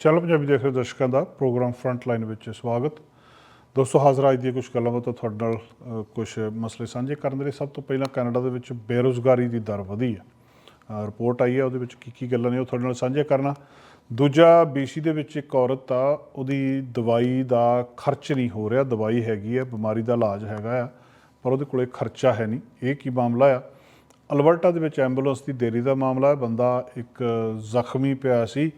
Channel Punjabi ਦੇਖ ਰਹੇ ਦਰਸ਼ਕਾਂ ਦਾ ਪ੍ਰੋਗਰਾਮ ਫਰੰਟ ਲਾਈਨ ਵਿੱਚ ਸਵਾਗਤ। ਦੋਸਤੋ ਹਾਜ਼ਰ ਅੱਜ ਦੀਆਂ ਕੁਝ ਗੱਲਾਂ ਬਾਤਾਂ ਤੁਹਾਡੇ ਨਾਲ ਅ, ਕੁਝ ਮਸਲੇ ਸਾਂਝੇ ਕਰਨ ਦੇ ਲਈ। ਸਭ ਤੋਂ ਪਹਿਲਾਂ ਕੈਨੇਡਾ ਦੇ ਵਿੱਚ ਬੇਰੁਜ਼ਗਾਰੀ ਦੀ ਦਰ ਵਧੀ ਹੈ। ਰਿਪੋਰਟ ਆਈ ਹੈ ਉਹਦੇ ਵਿੱਚ ਕੀ ਕੀ ਗੱਲਾਂ ਨੇ ਉਹ ਤੁਹਾਡੇ ਨਾਲ ਸਾਂਝੇ ਕਰਨਾ। ਦੂਜਾ ਬੀਸੀ ਦੇ ਵਿੱਚ ਇੱਕ ਔਰਤ ਆ ਉਹਦੀ ਦਵਾਈ ਦਾ ਖਰਚ ਨਹੀਂ ਹੋ ਰਿਹਾ ਦਵਾਈ ਹੈਗੀ ਹੈ ਬਿਮਾਰੀ ਦਾ ਇਲਾਜ ਹੈਗਾ ਆ ਪਰ ਉਹਦੇ ਕੋਲੇ ਖਰਚਾ ਹੈ ਨਹੀਂ। ਇਹ ਕੀ ਮਾਮਲਾ ਆ? ਅਲਬਰਟਾ ਦੇ ਵਿੱਚ ਐਂਬੂਲੈਂਸ ਦੀ ਦੇਰੀ ਦਾ ਮਾਮਲਾ ਹੈ ਬੰਦਾ ਇੱਕ ਜ਼ਖਮੀ ਪਿਆ ਸੀ।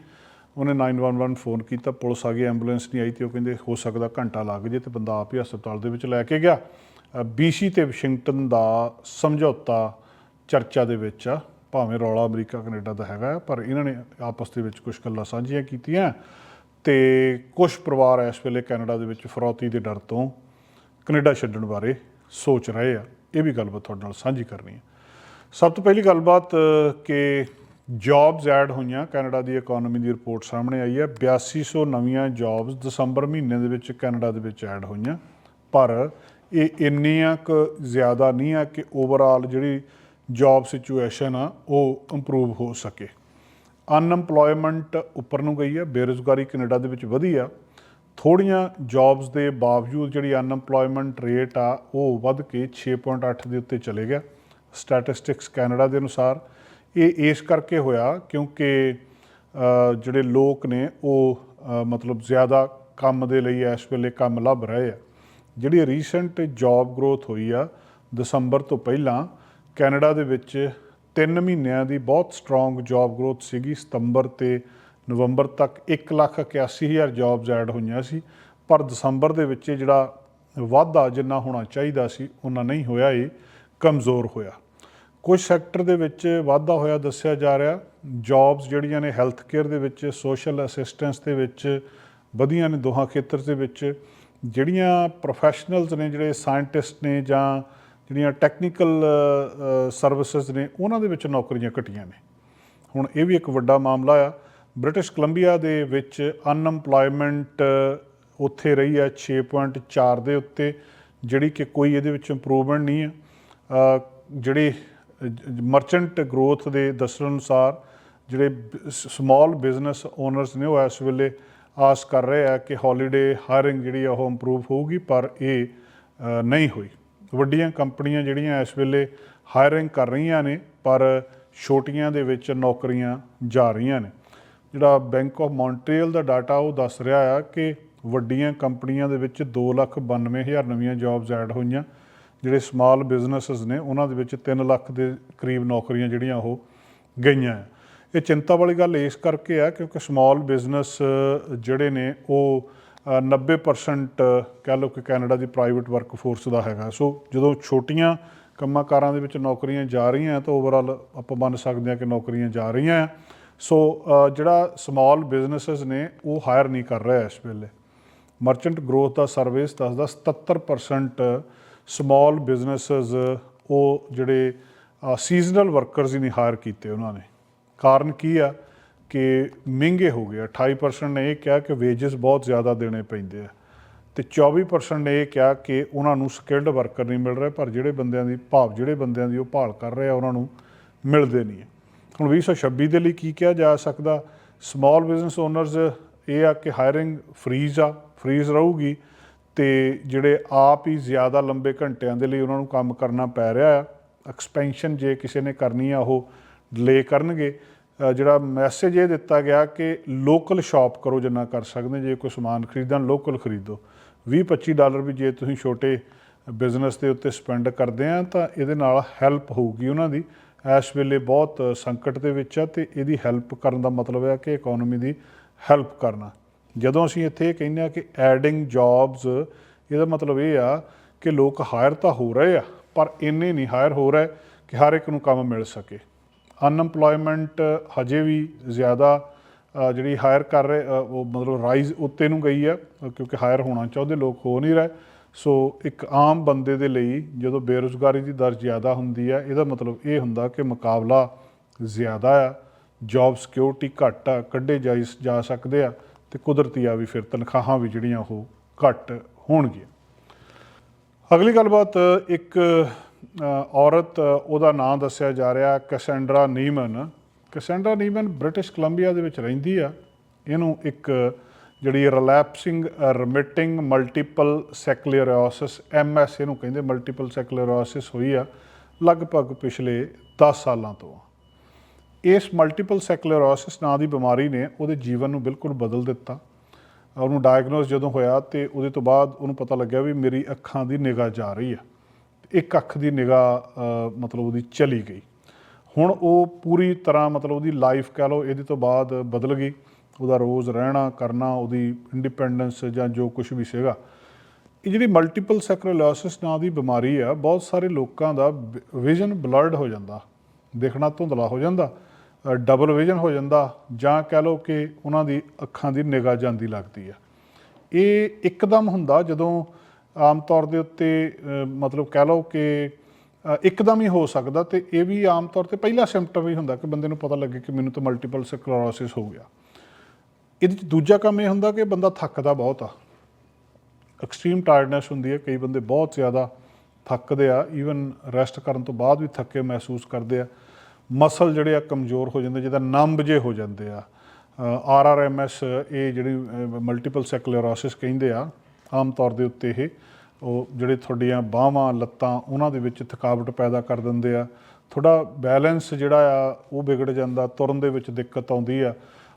ਉਹਨੇ 911 ਫੋਨ ਕੀਤਾ, ਪੁਲਿਸ ਆ ਗਈ, ਐਂਬੂਲੈਂਸ ਨਹੀਂ ਆਈ ਤੇ ਉਹ ਕਹਿੰਦੇ ਹੋ ਸਕਦਾ ਘੰਟਾ ਲੱਗ ਜੇ ਤੇ ਬੰਦਾ ਆਪ ਹੀ ਹਸਪਤਾਲ ਦੇ ਵਿੱਚ ਲੈ ਕੇ ਗਿਆ। ਬੀਸੀ ਤੇ ਵਾਸ਼ਿੰਗਟਨ ਦਾ ਸਮਝੌਤਾ ਚਰਚਾ ਦੇ ਵਿੱਚ ਆ, ਭਾਵੇਂ ਰੌਲਾ ਅਮਰੀਕਾ, ਕੈਨੇਡਾ ਦਾ ਹੈਗਾ, ਪਰ ਇਹਨਾਂ ਨੇ ਆਪਸ ਦੇ ਵਿੱਚ ਕੁਝ ਗੱਲਾਂ ਸਾਂਝੀਆਂ ਕੀਤੀਆਂ। ਤੇ ਕੁਝ ਪਰਿਵਾਰ ਇਸ ਵੇਲੇ ਕੈਨੇਡਾ ਦੇ ਵਿੱਚ ਫਰੌਤੀ ਦੇ ਡਰ ਤੋਂ ਕੈਨੇਡਾ ਛੱਡਣ ਬਾਰੇ ਸੋਚ ਰਹੇ ਆ। ਇਹ ਵੀ ਗੱਲਬਾਤ ਤੁਹਾਡੇ ਨਾਲ ਸਾਂਝੀ ਕਰਨੀ ਹੈ ਸਭ ਤੋਂ ਪਹਿਲੀ ਗੱਲਬਾਤ ਕਿ ਜੌਬਸ ਐਡ ਹੋਈਆਂ, ਕੈਨੇਡਾ ਦੀ ਇਕਨੋਮੀ ਦੀ ਰਿਪੋਰਟ ਸਾਹਮਣੇ ਆਈ ਹੈ। 8200 ਨਵੀਆਂ ਜੌਬਸ ਦਸੰਬਰ ਮਹੀਨੇ ਦੇ ਵਿੱਚ ਕੈਨੇਡਾ ਦੇ ਵਿੱਚ ਐਡ ਹੋਈਆਂ। ਪਰ ਇਹ ਇੰਨੀਆਂ ਕੁ ਜ਼ਿਆਦਾ ਨਹੀਂ ਆ ਕਿ ਓਵਰਆਲ ਜਿਹੜੀ ਜੌਬ ਸਿਚੁਏਸ਼ਨ ਆ, ਉਹ ਇੰਪਰੂਵ ਹੋ ਸਕੇ। ਅਨਐਮਪਲੋਇਮੈਂਟ ਉੱਪਰ ਨੂੰ ਗਈ ਹੈ, ਬੇਰੁਜ਼ਗਾਰੀ ਕੈਨੇਡਾ ਦੇ ਵਿੱਚ ਵਧੀ ਆ। ਥੋੜੀਆਂ ਜੌਬਸ ਦੇ ਬਾਵਜੂਦ ਜਿਹੜੀ ਅਨਐਮਪਲੋਇਮੈਂਟ ਰੇਟ ਆ, ਉਹ ਵੱਧ ਕੇ 6.8 ਦੇ ਉੱਤੇ ਚਲੇ ਗਿਆ। ਸਟੈਟਿਸਟਿਕਸ ਕੈਨੇਡਾ ਦੇ ਅਨੁਸਾਰ ਇਹ ਇਸ ਕਰਕੇ ਹੋਇਆ ਕਿਉਂਕਿ ਜਿਹੜੇ ਲੋਕ ਨੇ, ਉਹ ਮਤਲਬ ਜ਼ਿਆਦਾ ਕੰਮ ਦੇ ਲਈ ਇਸ ਵੇਲੇ ਕੰਮ ਲੱਭ ਰਹੇ ਆ। ਜਿਹੜੀ ਰੀਸੈਂਟ ਜੌਬ ਗਰੋਥ ਹੋਈ ਆ, ਦਸੰਬਰ ਤੋਂ ਪਹਿਲਾਂ, ਕੈਨੇਡਾ ਦੇ ਵਿੱਚ 3 ਮਹੀਨਿਆਂ ਦੀ ਬਹੁਤ ਸਟਰੋਂਗ ਜੌਬ ਗਰੋਥ ਸੀਗੀ। ਸਤੰਬਰ ਤੇ ਨਵੰਬਰ ਤੱਕ 181000 ਜੌਬਸ ਐਡ ਹੋਈਆਂ ਸੀ। ਪਰ ਦਸੰਬਰ ਦੇ ਵਿੱਚ ਇਹ ਜਿਹੜਾ ਵਾਧਾ ਜਿੰਨਾ ਹੋਣਾ ਚਾਹੀਦਾ ਸੀ ਉਹਨਾਂ ਨਹੀਂ ਹੋਇਆ, ਇਹ ਕਮਜ਼ੋਰ ਹੋਇਆ। ਕੁਝ ਸੈਕਟਰ ਦੇ ਵਿੱਚ ਵਾਧਾ ਹੋਇਆ ਦੱਸਿਆ ਜਾ ਰਿਹਾ। ਜੌਬਸ ਜਿਹੜੀਆਂ ਨੇ ਹੈਲਥ ਕੇਅਰ ਦੇ ਵਿੱਚ, ਸੋਸ਼ਲ ਅਸਿਸਟੈਂਸ ਦੇ ਵਿੱਚ, ਵਧੀਆਂ ਨੇ ਦੋਹਾਂ ਖੇਤਰ ਦੇ ਵਿੱਚ। ਜਿਹੜੀਆਂ ਪ੍ਰੋਫੈਸ਼ਨਲਸ ਨੇ, ਜਿਹੜੇ ਸਾਇੰਟਿਸਟ ਨੇ ਜਾਂ ਜਿਹੜੀਆਂ ਟੈਕਨੀਕਲ ਸਰਵਿਸਿਜ਼ ਨੇ, ਉਹਨਾਂ ਦੇ ਵਿੱਚ ਨੌਕਰੀਆਂ ਘਟੀਆਂ ਨੇ। ਹੁਣ ਇਹ ਵੀ ਇੱਕ ਵੱਡਾ ਮਾਮਲਾ ਆ। ਬ੍ਰਿਟਿਸ਼ ਕੋਲੰਬੀਆ ਦੇ ਵਿੱਚ ਅਨਐਮਪਲੋਇਮੈਂਟ ਉੱਥੇ ਰਹੀ ਹੈ 6.4 ਦੇ ਉੱਤੇ, ਜਿਹੜੀ ਕਿ ਕੋਈ ਇਹਦੇ ਵਿੱਚ ਇੰਪਰੂਵਮੈਂਟ ਨਹੀਂ ਹੈ। ਜਿਹੜੇ ਮਰਚੈਂਟ ਗਰੋਥ ਦੇ ਦੱਸਣ ਅਨੁਸਾਰ ਜਿਹੜੇ ਸਮਾਲ ਬਿਜ਼ਨਸ ਓਨਰਸ ਨੇ ਉਹ ਇਸ ਵੇਲੇ ਆਸ ਕਰ ਰਹੇ ਆ ਕਿ ਹੌਲੀਡੇ ਹਾਇਰਿੰਗ ਜਿਹੜੀ ਆ ਉਹ ਇੰਪਰੂਵ ਹੋਊਗੀ, ਪਰ ਇਹ ਨਹੀਂ ਹੋਈ। ਵੱਡੀਆਂ ਕੰਪਨੀਆਂ ਜਿਹੜੀਆਂ ਇਸ ਵੇਲੇ ਹਾਇਰਿੰਗ ਕਰ ਰਹੀਆਂ ਨੇ, ਪਰ ਛੋਟੀਆਂ ਦੇ ਵਿੱਚ ਨੌਕਰੀਆਂ ਜਾ ਰਹੀਆਂ ਨੇ। ਜਿਹੜਾ ਬੈਂਕ ਆਫ ਮੌਂਟਰੀਅਲ ਦਾ ਡਾਟਾ ਉਹ ਦੱਸ ਰਿਹਾ ਆ ਕਿ ਵੱਡੀਆਂ ਕੰਪਨੀਆਂ ਦੇ ਵਿੱਚ 292000 ਨਵੀਆਂ ਜੌਬਸ ਐਡ ਹੋਈਆਂ। ਜਿਹੜੇ ਸਮਾਲ ਬਿਜ਼ਨੈਸਸ ਨੇ ਉਹਨਾਂ ਦੇ ਵਿੱਚ 3 ਲੱਖ ਦੇ ਕਰੀਬ ਨੌਕਰੀਆਂ ਜਿਹੜੀਆਂ ਉਹ ਗਈਆਂ ਆ। ਇਹ ਚਿੰਤਾ ਵਾਲੀ ਗੱਲ ਇਸ ਕਰਕੇ ਆ ਕਿਉਂਕਿ ਸਮਾਲ ਬਿਜ਼ਨਸ ਜਿਹੜੇ ਨੇ ਉਹ ਅ, 90% ਕਹਿ ਲਓ ਕਿ ਕੈਨੇਡਾ ਦੀ ਪ੍ਰਾਈਵੇਟ ਵਰਕਫੋਰਸ ਦਾ ਹੈਗਾ। ਸੋ ਜਦੋਂ ਛੋਟੀਆਂ ਕੰਮਾਂ ਕਾਰਾਂ ਦੇ ਵਿੱਚ ਨੌਕਰੀਆਂ ਜਾ ਰਹੀਆਂ ਤਾਂ ਓਵਰਆਲ ਆਪਾਂ ਮੰਨ ਸਕਦੇ ਹਾਂ ਕਿ ਨੌਕਰੀਆਂ ਜਾ ਰਹੀਆਂ ਸੋ ਜਿਹੜਾ ਸਮਾਲ ਬਿਜ਼ਨੈਸਸ ਨੇ ਉਹ ਹਾਇਰ ਨਹੀਂ ਕਰ ਰਿਹਾ ਇਸ ਵੇਲੇ। ਮਰਚੈਂਟ ਗਰੋਥ ਦਾ ਸਰਵਿਸ ਦੱਸਦਾ 77% ਸਮਾਲ ਬਿਜ਼ਨੈਸਸ ਉਹ ਜਿਹੜੇ ਸੀਜ਼ਨਲ ਵਰਕਰਸ ਹੀ ਨਹੀਂ ਹਾਇਰ ਕੀਤੇ ਉਹਨਾਂ ਨੇ। ਕਾਰਨ ਕੀ ਆ ਕਿ ਮਹਿੰਗੇ ਹੋ ਗਏ 28% ਨੇ ਇਹ ਕਿਹਾ ਕਿ ਵੇਜਸ ਬਹੁਤ ਜ਼ਿਆਦਾ ਦੇਣੇ ਪੈਂਦੇ ਆ। ਤੇ 24% ਨੇ ਇਹ ਕਿਹਾ ਕਿ ਉਹਨਾਂ ਨੂੰ ਸਕਿਲਡ ਵਰਕਰ ਨਹੀਂ ਮਿਲ ਰਿਹਾ, ਪਰ ਜਿਹੜੇ ਬੰਦਿਆਂ ਦੀ ਭਾਵ, ਜਿਹੜੇ ਬੰਦਿਆਂ ਦੀ ਉਹ ਭਾਲ ਕਰ ਰਹੇ ਆ, ਉਹਨਾਂ ਨੂੰ ਮਿਲਦੇ ਨਹੀਂ ਹੈ ਹੁਣ 2026 ਦੇ ਲਈ ਕੀ ਕਿਹਾ ਜਾ ਸਕਦਾ? ਸਮਾਲ ਬਿਜ਼ਨਸ ਓਨਰਸ ਇਹ ਆ ਕਿ ਹਾਇਰਿੰਗ ਫਰੀਜ਼ ਆ ਫਰੀਜ਼ ਰਹੂਗੀ। ਤੇ ਜਿਹੜੇ ਆਪ ਹੀ ਜ਼ਿਆਦਾ ਲੰਬੇ ਘੰਟਿਆਂ ਦੇ ਲਈ ਉਹਨਾਂ ਨੂੰ ਕੰਮ ਕਰਨਾ ਪੈ ਰਿਹਾ ਆ ਐਕਸਪੈਂਸ਼ਨ ਜੇ ਕਿਸੇ ਨੇ ਕਰਨੀ ਆ, ਉਹ ਡਿਲੇ ਕਰਨਗੇ। ਜਿਹੜਾ ਮੈਸੇਜ ਇਹ ਦਿੱਤਾ ਗਿਆ ਕਿ ਲੋਕਲ ਸ਼ਾਪ ਕਰੋ ਜਿੰਨਾ ਕਰ ਸਕਦੇ, ਜੇ ਕੋਈ ਸਮਾਨ ਖਰੀਦਣ ਲੋਕਲ ਖਰੀਦੋ। 20-25 ਡਾਲਰ ਵੀ ਜੇ ਤੁਸੀਂ ਛੋਟੇ ਬਿਜ਼ਨਸ ਦੇ ਉੱਤੇ ਸਪੈਂਡ ਕਰਦੇ ਆ, ਤਾਂ ਇਹਦੇ ਨਾਲ ਹੈਲਪ ਹੋਊਗੀ ਉਹਨਾਂ ਦੀ। ਇਸ ਵੇਲੇ ਬਹੁਤ ਸੰਕਟ ਦੇ ਵਿੱਚ ਆ, ਤੇ ਇਹਦੀ ਹੈਲਪ ਕਰਨ ਦਾ ਮਤਲਬ ਹੈ ਕਿ ਇਕਨੋਮੀ ਦੀ ਹੈਲਪ ਕਰਨਾ। ਜਦੋਂ ਅਸੀਂ ਇੱਥੇ ਇਹ ਕਹਿੰਦੇ ਆ ਕਿ ਐਡਿੰਗ ਜੌਬਸ ਇਹਦਾ ਮਤਲਬ ਇਹ ਆ ਕਿ ਲੋਕ ਹਾਇਰ ਤਾਂ ਹੋ ਰਹੇ ਆ, ਪਰ ਇੰਨੇ ਨਹੀਂ ਹਾਇਰ ਹੋ ਰਹੇ ਕਿ ਹਰ ਇੱਕ ਨੂੰ ਕੰਮ ਮਿਲ ਸਕੇ। ਅਨਐਮਪਲੋਇਮੈਂਟ ਹਜੇ ਵੀ ਜ਼ਿਆਦਾ ਜਿਹੜੀ ਹਾਇਰ ਕਰ ਰਹੇ ਉਹ ਮਤਲਬ ਰਾਈਜ਼ ਉੱਤੇ ਨੂੰ ਗਈ ਆ, ਕਿਉਂਕਿ ਹਾਇਰ ਹੋਣਾ ਚਾਹੁੰਦੇ ਲੋਕ ਹੋ ਨਹੀਂ ਰਹੇ। ਸੋ ਇੱਕ ਆਮ ਬੰਦੇ ਦੇ ਲਈ ਜਦੋਂ ਬੇਰੁਜ਼ਗਾਰੀ ਦੀ ਦਰ ਜ਼ਿਆਦਾ ਹੁੰਦੀ ਆ, ਇਹਦਾ ਮਤਲਬ ਇਹ ਹੁੰਦਾ ਕਿ ਮੁਕਾਬਲਾ ਜ਼ਿਆਦਾ ਆ ਜੌਬ ਸਿਕਿਉਰਿਟੀ ਘੱਟ ਆ, ਕੱਢੇ ਜਾ ਜਾ ਸਕਦੇ ਆ। ਤੇ ਕੁਦਰਤੀ ਆ ਵੀ ਫਿਰ ਤਨਖਾਹਾਂ ਵੀ ਜਿਹੜੀਆਂ ਉਹ ਘੱਟ ਹੋਣਗੀਆਂ। ਅਗਲੀ ਗੱਲਬਾਤ ਇੱਕ ਔਰਤ, ਉਹਦਾ ਨਾਮ ਦੱਸਿਆ ਜਾ ਰਿਹਾ, ਕੈਸੈਂਡਰਾ ਨੀਮਨ। ਕੈਸੈਂਡਰਾ ਨੀਮਨ ਬ੍ਰਿਟਿਸ਼ ਕੋਲੰਬੀਆ ਦੇ ਵਿੱਚ ਰਹਿੰਦੀ ਆ। ਇਹਨੂੰ ਇੱਕ ਜਿਹੜੀ ਰਿਲੈਪਸਿੰਗ, ਰਿਮਿਟਿੰਗ ਮਲਟੀਪਲ ਸੈਕਲੇਰੋਸਿਸ ਐਮਐਸ ਇਹਨੂੰ ਕਹਿੰਦੇ ਮਲਟੀਪਲ ਸੈਕਲੇਰੋਸਿਸ ਹੋਈ ਆ, ਲਗਭਗ ਪਿਛਲੇ 10 ਸਾਲਾਂ ਤੋਂ। ਇਸ ਮਲਟੀਪਲ ਸੈਕਲੇਰੋਸਿਸ ਨਾਂ ਦੀ ਬਿਮਾਰੀ ਨੇ ਉਹਦੇ ਜੀਵਨ ਨੂੰ ਬਿਲਕੁਲ ਬਦਲ ਦਿੱਤਾ। ਉਹਨੂੰ ਡਾਇਗਨੋਸ ਜਦੋਂ ਹੋਇਆ ਤੇ ਉਹਦੇ ਤੋਂ ਬਾਅਦ ਉਹਨੂੰ ਪਤਾ ਲੱਗਿਆ ਵੀ ਮੇਰੀ ਅੱਖਾਂ ਦੀ ਨਿਗਾਹ ਜਾ ਰਹੀ ਹੈ ਇੱਕ ਅੱਖ ਦੀ ਨਿਗਾਹ ਮਤਲਬ ਉਹਦੀ ਚਲੀ ਗਈ। ਹੁਣ ਉਹ ਪੂਰੀ ਤਰ੍ਹਾਂ ਮਤਲਬ ਉਹਦੀ ਲਾਈਫ ਕਹ ਲਓ, ਇਹਦੇ ਤੋਂ ਬਾਅਦ ਬਦਲ ਗਈ। ਉਹਦਾ ਰੋਜ਼ ਰਹਿਣਾ, ਕਰਨਾ, ਉਹਦੀ ਇੰਡੀਪੈਂਡੈਂਸ ਜਾਂ ਜੋ ਕੁਝ ਵੀ ਸੀਗਾ। ਇਹ ਜਿਹੜੀ ਮਲਟੀਪਲ ਸੈਕਰੋਲੋਸਿਸ ਨਾਂ ਦੀ ਬਿਮਾਰੀ ਆ, ਬਹੁਤ ਸਾਰੇ ਲੋਕਾਂ ਦਾ ਵਿਜ਼ਨ ਬਲਰਡ ਹੋ ਜਾਂਦਾ। ਦੇਖਣਾ ਧੁੰਦਲਾ ਹੋ ਜਾਂਦਾ। ਡਬਲ ਵਿਜ਼ਨ ਹੋ ਜਾਂਦਾ ਜਾਂ ਕਹਿ ਲਓ ਕਿ ਉਹਨਾਂ ਦੀ ਅੱਖਾਂ ਦੀ ਨਿਗਾਹ ਜਾਂਦੀ ਲੱਗਦੀ ਆ। ਇਹ ਇੱਕਦਮ ਹੁੰਦਾ ਜਦੋਂ ਆਮ ਤੌਰ ਦੇ ਉੱਤੇ ਮਤਲਬ ਕਹਿ ਲਓ ਕਿ ਇੱਕਦਮ ਹੀ ਹੋ ਸਕਦਾ ਤੇ ਇਹ ਵੀ ਆਮ ਤੌਰ ਤੇ ਪਹਿਲਾ ਸਿੰਪਟਮ ਹੀ ਹੁੰਦਾ ਕਿ ਬੰਦੇ ਨੂੰ ਪਤਾ ਲੱਗੇ ਕਿ ਮੈਨੂੰ ਤਾਂ ਮਲਟੀਪਲ ਸਕਲੈਰੋਸਿਸ ਹੋ ਗਿਆ। ਇਹਦੇ ਚ ਦੂਜਾ ਕੰਮ ਇਹ ਹੁੰਦਾ ਕਿ ਬੰਦਾ ਥੱਕਦਾ ਬਹੁਤ ਆ। ਐਕਸਟ੍ਰੀਮ ਟਾਇਰਡਨੈਸ ਹੁੰਦੀ ਹੈ ਕਈ ਬੰਦੇ ਬਹੁਤ ਜ਼ਿਆਦਾ ਥੱਕਦੇ ਆ ਈਵਨ ਰੈਸਟ ਕਰਨ ਤੋਂ ਬਾਅਦ ਵੀ ਥੱਕੇ ਮਹਿਸੂਸ ਕਰਦੇ ਆ। ਮਸਲ ਜਿਹੜੇ ਆ ਕਮਜ਼ੋਰ ਹੋ ਜਾਂਦੇ, ਜਿਹਦਾ ਨੰਬ ਜੇ ਹੋ ਜਾਂਦੇ ਆ। ਆਰਆਰਐਮਐਸ ਇਹ ਜਿਹੜੀ ਮਲਟੀਪਲ ਸੈਕਲੇਰੋਸਿਸ ਕਹਿੰਦੇ ਆ, ਆਮ ਤੌਰ ਦੇ ਉੱਤੇ ਇਹ, ਉਹ ਜਿਹੜੇ ਤੁਹਾਡੀਆਂ ਬਾਹਾਂ, ਲੱਤਾਂ, ਉਹਨਾਂ ਦੇ ਵਿੱਚ ਥਕਾਵਟ ਪੈਦਾ ਕਰ ਦਿੰਦੇ ਆ। ਥੋੜਾ ਬੈਲੈਂਸ ਜਿਹੜਾ ਆ, ਉਹ ਵਿਗੜ ਜਾਂਦਾ, ਤੁਰਨ ਦੇ ਵਿੱਚ ਦਿੱਕਤ ਆਉਂਦੀ ਆ।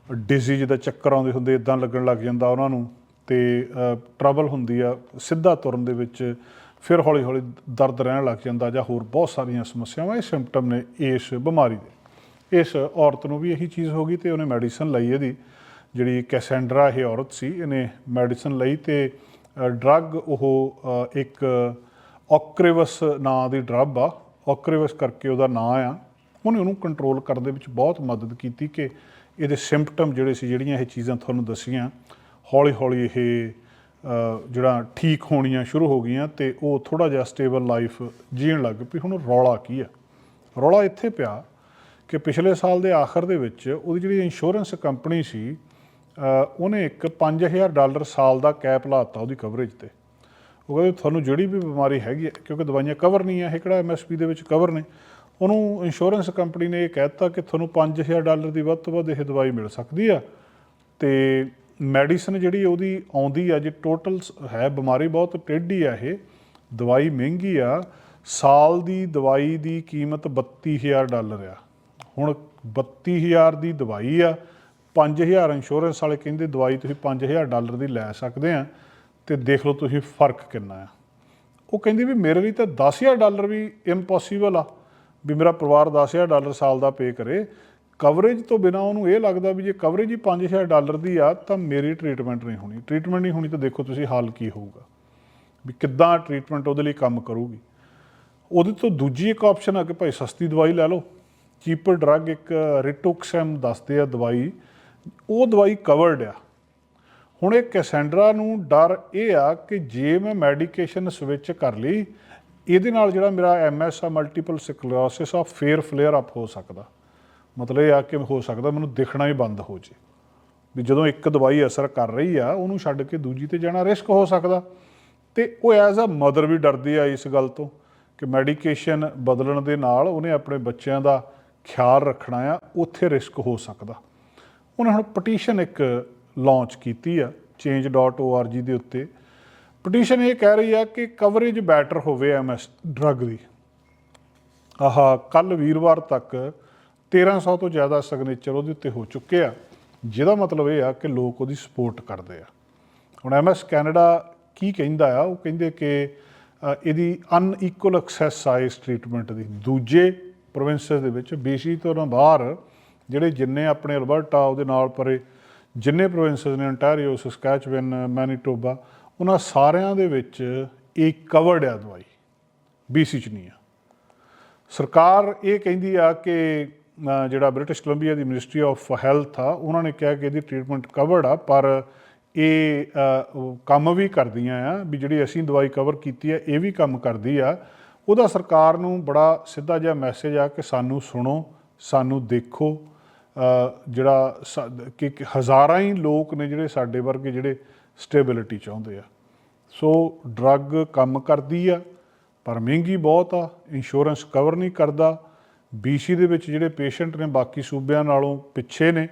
ਡਿਜੀਜ਼ ਦਾ ਚੱਕਰ ਆਉਂਦੇ ਹੁੰਦੇ ਇਦਾਂ ਲੱਗਣ ਲੱਗ ਜਾਂਦਾ ਉਹਨਾਂ ਨੂੰ, ਤੇ ਟਰਬਲ ਹੁੰਦੀ ਆ, ਸਿੱਧਾ ਤੁਰਨ ਦੇ ਵਿੱਚ ਫਿਰ ਹੌਲੀ ਹੌਲੀ ਦਰਦ ਰਹਿਣ ਲੱਗ ਜਾਂਦਾ ਜਾਂ ਹੋਰ ਬਹੁਤ ਸਾਰੀਆਂ ਸਮੱਸਿਆਵਾਂ, ਇਹ ਸਿੰਪਟਮ ਨੇ ਇਸ ਬਿਮਾਰੀ ਦੇ। ਇਸ ਔਰਤ ਨੂੰ ਵੀ ਇਹੀ ਚੀਜ਼ ਹੋ ਗਈ ਤੇ ਉਹਨੇ ਮੈਡੀਸਨ ਲਈ ਇਹਦੀ। ਜਿਹੜੀ ਕੈਸੈਂਡਰਾ ਇਹ ਔਰਤ ਸੀ, ਇਹਨੇ ਮੈਡੀਸਨ ਲਈ ਤੇ ਡਰੱਗ ਉਹ ਇੱਕ ਔਕਰੇਵਸ ਨਾਂ ਦੀ ਡਰੱਗ ਆ। ਔਕਰੇਵਸ ਕਰਕੇ ਉਹਦਾ ਨਾਂ ਆ। ਉਹਨੇ ਉਹਨੂੰ ਕੰਟਰੋਲ ਕਰਨ ਦੇ ਵਿੱਚ ਬਹੁਤ ਮਦਦ ਕੀਤੀ ਕਿ ਇਹਦੇ ਸਿੰਪਟਮ ਜਿਹੜੇ ਸੀ, ਜਿਹੜੀਆਂ ਇਹ ਚੀਜ਼ਾਂ ਤੁਹਾਨੂੰ ਦੱਸੀਆਂ ਹੌਲੀ ਹੌਲੀ ਇਹ ਜਿਹੜਾ ਠੀਕ ਹੋਣੀਆਂ ਸ਼ੁਰੂ ਹੋ ਗਈਆਂ ਤੇ ਉਹ ਥੋੜਾ ਜਿਹਾ ਸਟੇਬਲ ਲਾਈਫ ਜੀਣ ਲੱਗ ਪਈ। ਹੁਣ ਰੌਲਾ ਕੀ ਆ? ਰੌਲਾ ਇੱਥੇ ਪਿਆ ਕਿ ਪਿਛਲੇ ਸਾਲ ਦੇ ਆਖਰ ਦੇ ਵਿੱਚ ਉਹਦੀ ਜਿਹੜੀ ਇੰਸ਼ੋਰੈਂਸ ਕੰਪਨੀ ਸੀ ਉਹਨੇ ਇੱਕ 5000 ਡਾਲਰ ਸਾਲ ਦਾ ਕੈਪ ਲਾਤਾ ਉਹਦੀ ਕਵਰੇਜ ਤੇ। ਉਹ ਕਹਿੰਦੇ, ਤੁਹਾਨੂੰ ਜਿਹੜੀ ਵੀ ਬਿਮਾਰੀ ਹੈਗੀ ਹੈ ਕਿਉਂਕਿ ਦਵਾਈਆਂ ਕਵਰ ਨਹੀਂ ਆ, ਇਹ ਕਿਹੜਾ ਐਮਐਸਪੀ ਦੇ ਵਿੱਚ ਕਵਰ ਨੇ? ਉਹਨੂੰ ਇੰਸ਼ੋਰੈਂਸ ਕੰਪਨੀ ਨੇ ਇਹ ਕਹਿਤਾ ਕਿ ਤੁਹਾਨੂੰ 5000 ਡਾਲਰ ਦੀ ਵੱਧ ਤੋਂ ਵੱਧ ਇਹ ਦਵਾਈ ਮਿਲ ਸਕਦੀ ਆ ਤੇ ਮੈਡੀਸਨ ਜਿਹੜੀ ਉਹਦੀ ਆਉਂਦੀ ਆ, ਜੇ ਟੋਟਲ ਹੈ ਬਿਮਾਰੀ ਬਹੁਤ, ਟੇਢੀ ਆ ਇਹ, ਦਵਾਈ ਮਹਿੰਗੀ ਆ, ਸਾਲ ਦੀ ਦਵਾਈ ਦੀ ਕੀਮਤ 32000 ਡਾਲਰ ਆ। ਹੁਣ 32000 ਦੀ ਦਵਾਈ ਆ 5000 ਇੰਸ਼ੋਰੈਂਸ ਵਾਲੇ ਕਹਿੰਦੇ ਦਵਾਈ ਤੁਸੀਂ 5000 ਡਾਲਰ ਦੀ ਲੈ ਸਕਦੇ ਆ, ਤੇ ਦੇਖ ਲਓ ਤੁਸੀਂ ਫ਼ਰਕ ਕਿੰਨਾ ਆ। ਉਹ ਕਹਿੰਦੀ ਵੀ ਮੇਰੇ ਲਈ ਤਾਂ 10000 ਡਾਲਰ ਵੀ ਇੰਪੋਸੀਬਲ ਆ, ਵੀ ਮੇਰਾ ਪਰਿਵਾਰ 10000 ਡਾਲਰ ਸਾਲ ਦਾ ਪੇ ਕਰੇ ਕਵਰੇਜ ਤੋਂ ਬਿਨਾ ਉਹਨੂੰ ਇਹ ਲੱਗਦਾ ਵੀ ਜੇ ਕਵਰੇਜ ਹੀ 5000 ਡਾਲਰ ਦੀ ਆ, ਤਾਂ ਮੇਰੀ ਟ੍ਰੀਟਮੈਂਟ ਨਹੀਂ ਹੋਣੀ। ਟ੍ਰੀਟਮੈਂਟ ਨਹੀਂ ਹੋਣੀ ਤਾਂ ਦੇਖੋ ਤੁਸੀਂ ਹਾਲ ਕੀ ਹੋਊਗਾ। ਵੀ ਕਿੱਦਾਂ ਟ੍ਰੀਟਮੈਂਟ ਉਹਦੇ ਲਈ ਕੰਮ ਕਰੂਗੀ। ਉਹਦੇ ਤੋਂ ਦੂਜੀ ਇੱਕ ਆਪਸ਼ਨ ਆ ਕਿ ਭਾਈ ਸਸਤੀ ਦਵਾਈ ਲੈ ਲਓ। ਚੀਪਰ ਡਰੱਗ ਇੱਕ ਰਿਟੋਕਸਮ ਦੱਸਦੇ ਆ ਦਵਾਈ। ਉਹ ਦਵਾਈ ਕਵਰਡ ਆ। ਹੁਣ ਇਹ ਕੈਸੈਂਡਰਾ ਨੂੰ ਡਰ ਇਹ ਆ ਕਿ ਜੇ ਮੈਂ ਮੈਡੀਕੇਸ਼ਨ ਸਵਿਚ ਕਰ ਲਈ, ਇਹਦੇ ਨਾਲ ਜਿਹੜਾ ਮੇਰਾ ਐਮਐਸ ਆ ਮਲਟੀਪਲ ਸਕਲੈਰੋਸਿਸ ਆ, ਫੇਰ ਫਲੇਅਰ ਅਪ ਹੋ ਸਕਦਾ। ਮਤਲਬ ਇਹ ਆ ਕਿ ਹੋ ਸਕਦਾ ਮੈਨੂੰ ਦਿਖਣਾ ਹੀ ਬੰਦ ਹੋ ਜੇ। ਵੀ ਜਦੋਂ ਇੱਕ ਦਵਾਈ ਅਸਰ ਕਰ ਰਹੀ ਆ, ਉਹਨੂੰ ਛੱਡ ਕੇ ਦੂਜੀ ਤੇ ਜਾਣਾ ਰਿਸਕ ਹੋ ਸਕਦਾ। ਤੇ ਉਹ ਐਜ਼ ਅ ਮਦਰ ਵੀ ਡਰਦੀ ਆ ਇਸ ਗੱਲ ਤੋਂ ਕਿ ਮੈਡੀਕੇਸ਼ਨ ਬਦਲਣ ਦੇ ਨਾਲ ਉਹਨੇ ਆਪਣੇ ਬੱਚਿਆਂ ਦਾ ਖਿਆਲ ਰੱਖਣਾ ਆ, ਉੱਥੇ ਰਿਸਕ ਹੋ ਸਕਦਾ। ਉਹਨੇ ਹੁਣ ਪਟੀਸ਼ਨ ਇੱਕ ਲਾਂਚ ਕੀਤੀ ਆ, change.org ਦੇ ਉੱਤੇ। ਪਟੀਸ਼ਨ ਇਹ ਕਹਿ ਰਹੀ ਆ ਕਿ ਕਵਰੇਜ ਬੈਟਰ ਹੋਵੇ ਐਮਐਸ ਡਰੱਗ ਦੀ। ਆਹਾ ਕੱਲ ਵੀਰਵਾਰ ਤੱਕ 1300 ਤੋਂ ਜ਼ਿਆਦਾ ਸਿਗਨੇਚਰ ਉਹਦੇ ਉੱਤੇ ਹੋ ਚੁੱਕੇ ਆ। ਜਿਹਦਾ ਮਤਲਬ ਇਹ ਆ ਕਿ ਲੋਕ ਉਹਦੀ ਸਪੋਰਟ ਕਰਦੇ ਆ। ਹੁਣ ਐਮਐਸ ਕੈਨੇਡਾ ਕੀ ਕਹਿੰਦਾ ਆ? ਉਹ ਕਹਿੰਦੇ ਕਿ ਇਹਦੀ ਅਨਈਕੁਅਲ ਐਕਸੈਸ ਆ ਇਸ ਟ੍ਰੀਟਮੈਂਟ ਦੀ। ਦੂਜੇ ਪ੍ਰੋਵਿੰਸਸ ਦੇ ਵਿੱਚ, ਬੀਸੀ ਤੋਂ ਨਾ ਬਾਹਰ, ਜਿਹੜੇ ਜਿੰਨੇ ਆਪਣੇ ਅਲਬਰਟਾ, ਉਹਦੇ ਨਾਲ ਪਰੇ ਜਿੰਨੇ ਪ੍ਰੋਵਿੰਸਸ ਨੇ, ontario ਸਸਕੈਚਵਨ ਮੈਨੀਟੋਬਾ ਉਹਨਾਂ ਸਾਰਿਆਂ ਦੇ ਵਿੱਚ ਇਹ ਕਵਰਡ ਆ ਦਵਾਈ। ਬੀਸੀ ਚ ਨਹੀਂ ਆ। ਸਰਕਾਰ ਇਹ ਕਹਿੰਦੀ ਆ ਕਿ ਜਿਹੜਾ ਬ੍ਰਿਟਿਸ਼ ਕੋਲੰਬੀਆ ਦੀ ਮਿਨਿਸਟਰੀ ਆਫ ਹੈਲਥ ਆ, ਉਹਨਾਂ ਨੇ ਕਿਹਾ ਕਿ ਇਹਦੀ ਟ੍ਰੀਟਮੈਂਟ ਕਵਰਡ ਆ, ਪਰ ਇਹ ਕੰਮ ਵੀ ਕਰਦੀਆਂ ਆ, ਵੀ ਜਿਹੜੀ ਅਸੀਂ ਦਵਾਈ ਕਵਰ ਕੀਤੀ ਆ, ਇਹ ਵੀ ਕੰਮ ਕਰਦੀ ਆ। ਉਹਦਾ ਸਰਕਾਰ ਨੂੰ ਬੜਾ ਸਿੱਧਾ ਜਿਹਾ ਮੈਸੇਜ ਆ ਕਿ ਸਾਨੂੰ ਸੁਣੋ, ਸਾਨੂੰ ਦੇਖੋ। ਜਿਹੜਾ ਸਾ- ਕਿ ਹਜ਼ਾਰਾਂ ਹੀ ਲੋਕ ਨੇ ਜਿਹੜੇ ਸਾਡੇ ਵਰਗੇ ਜਿਹੜੇ ਸਟੇਬਿਲਿਟੀ ਚਾਹੁੰਦੇ ਆ। ਸੋ ਡਰੱਗ ਕੰਮ ਕਰਦੀ ਆ, ਪਰ ਮਹਿੰਗੀ ਬਹੁਤ ਆ, ਇੰਸ਼ੋਰੈਂਸ ਕਵਰ ਨਹੀਂ ਕਰਦਾ। ਬੀਸੀ ਦੇ ਵਿੱਚ ਜਿਹੜੇ ਪੇਸ਼ੈਂਟ ਨੇ, ਬਾਕੀ ਸੂਬਿਆਂ ਨਾਲੋਂ ਪਿੱਛੇ ਨੇ,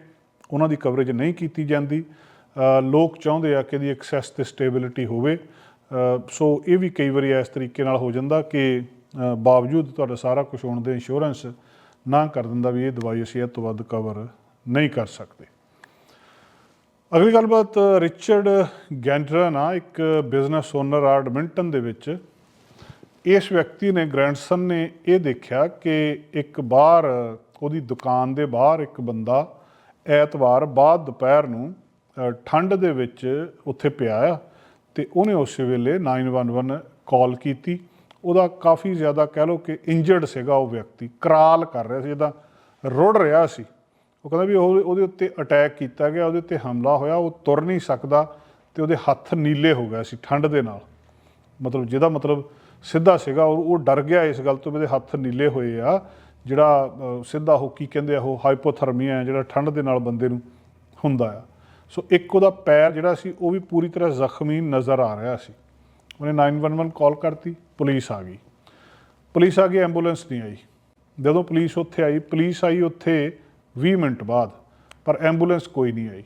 ਉਹਨਾਂ ਦੀ ਕਵਰੇਜ ਨਹੀਂ ਕੀਤੀ ਜਾਂਦੀ। ਲੋਕ ਚਾਹੁੰਦੇ ਆ ਕਿ ਇਹਦੀ ਐਕਸੈਸ ਤੇ ਸਟੇਬਿਲਿਟੀ ਹੋਵੇ। ਸੋ ਇਹ ਵੀ ਕਈ ਵਾਰੀ ਇਸ ਤਰੀਕੇ ਨਾਲ ਹੋ ਜਾਂਦਾ ਕਿ ਬਾਵਜੂਦ ਤੁਹਾਡਾ ਸਾਰਾ ਕੁਝ ਹੋਣ ਦੇ ਇੰਸ਼ੋਰੈਂਸ ਨਾ ਕਰ ਦਿੰਦਾ ਵੀ ਇਹ ਦਵਾਈ ਅਸੀਂ ਇਹ ਤੋਂ ਵੱਧ ਕਵਰ ਨਹੀਂ ਕਰ ਸਕਦੇ। ਅਗਲੀ ਗੱਲਬਾਤ ਰਿਚਰਡ ਗੈਂਡਰਾ ਨਾ ਇੱਕ ਬਿਜ਼ਨਸ ਓਨਰ ਆ, ਐਡਮਿੰਟਨ ਦੇ ਵਿੱਚ। ਇਸ ਵਿਅਕਤੀ ਨੇ, ਗ੍ਰੈਂਡਸਨ ਨੇ ਇਹ ਦੇਖਿਆ ਕਿ ਇੱਕ ਬਾਹਰ, ਉਹਦੀ ਦੁਕਾਨ ਦੇ ਬਾਹਰ ਇੱਕ ਬੰਦਾ ਐਤਵਾਰ ਬਾਅਦ ਦੁਪਹਿਰ ਨੂੰ ਠੰਡ ਦੇ ਵਿੱਚ ਉੱਥੇ ਪਿਆ ਆ ਤੇ ਉਹਨੇ ਉਸ ਵੇਲੇ 911 ਕਾਲ ਕੀਤੀ। ਉਹਦਾ ਕਾਫੀ ਜ਼ਿਆਦਾ ਕਹਿ ਲਓ ਕਿ ਇੰਜਰਡ ਸੀਗਾ ਉਹ ਵਿਅਕਤੀ, ਕਰਾਲ ਕਰ ਰਿਹਾ ਸੀ, ਜਿੱਦਾਂ ਰੁੜ ਰਿਹਾ ਸੀ। ਉਹ ਕਹਿੰਦਾ ਵੀ ਉਹ, ਉਹਦੇ ਉੱਤੇ ਅਟੈਕ ਕੀਤਾ ਗਿਆ, ਉਹਦੇ ਉੱਤੇ ਹਮਲਾ ਹੋਇਆ, ਉਹ ਤੁਰ ਨਹੀਂ ਸਕਦਾ ਤੇ ਉਹਦੇ ਹੱਥ ਨੀਲੇ ਹੋ ਗਏ ਸੀ ਠੰਡ ਦੇ ਨਾਲ। ਮਤਲਬ ਜਿਹਦਾ ਮਤਲਬ ਸਿੱਧਾ ਸੀਗਾ ਔਰ ਉਹ ਡਰ ਗਿਆ ਇਸ ਗੱਲ ਤੋਂ ਮੇਰੇ ਹੱਥ ਨੀਲੇ ਹੋਏ ਆ। ਜਿਹੜਾ ਸਿੱਧਾ ਉਹ ਕੀ ਕਹਿੰਦੇ ਆ ਉਹ ਹਾਈਪੋਥਰਮੀਆ ਹੈ ਜਿਹੜਾ ਠੰਡ ਦੇ ਨਾਲ ਬੰਦੇ ਨੂੰ ਹੁੰਦਾ ਆ। ਸੋ ਇੱਕ ਉਹਦਾ ਪੈਰ ਜਿਹੜਾ ਸੀ ਉਹ ਵੀ ਪੂਰੀ ਤਰ੍ਹਾਂ ਜ਼ਖਮੀ ਨਜ਼ਰ ਆ ਰਿਹਾ ਸੀ। ਉਹਨੇ 911 ਕਾਲ ਕਰਤੀ ਪੁਲਿਸ ਆ ਗਈ। ਪੁਲਿਸ ਆ ਗਈ ਐਂਬੂਲੈਂਸ ਨਹੀਂ ਆਈ। ਜਦੋਂ ਪੁਲਿਸ ਉੱਥੇ ਆਈ ਪੁਲਿਸ ਆਈ ਉੱਥੇ 20 ਮਿੰਟ ਬਾਅਦ ਪਰ ਐਂਬੂਲੈਂਸ ਕੋਈ ਨਹੀਂ ਆਈ।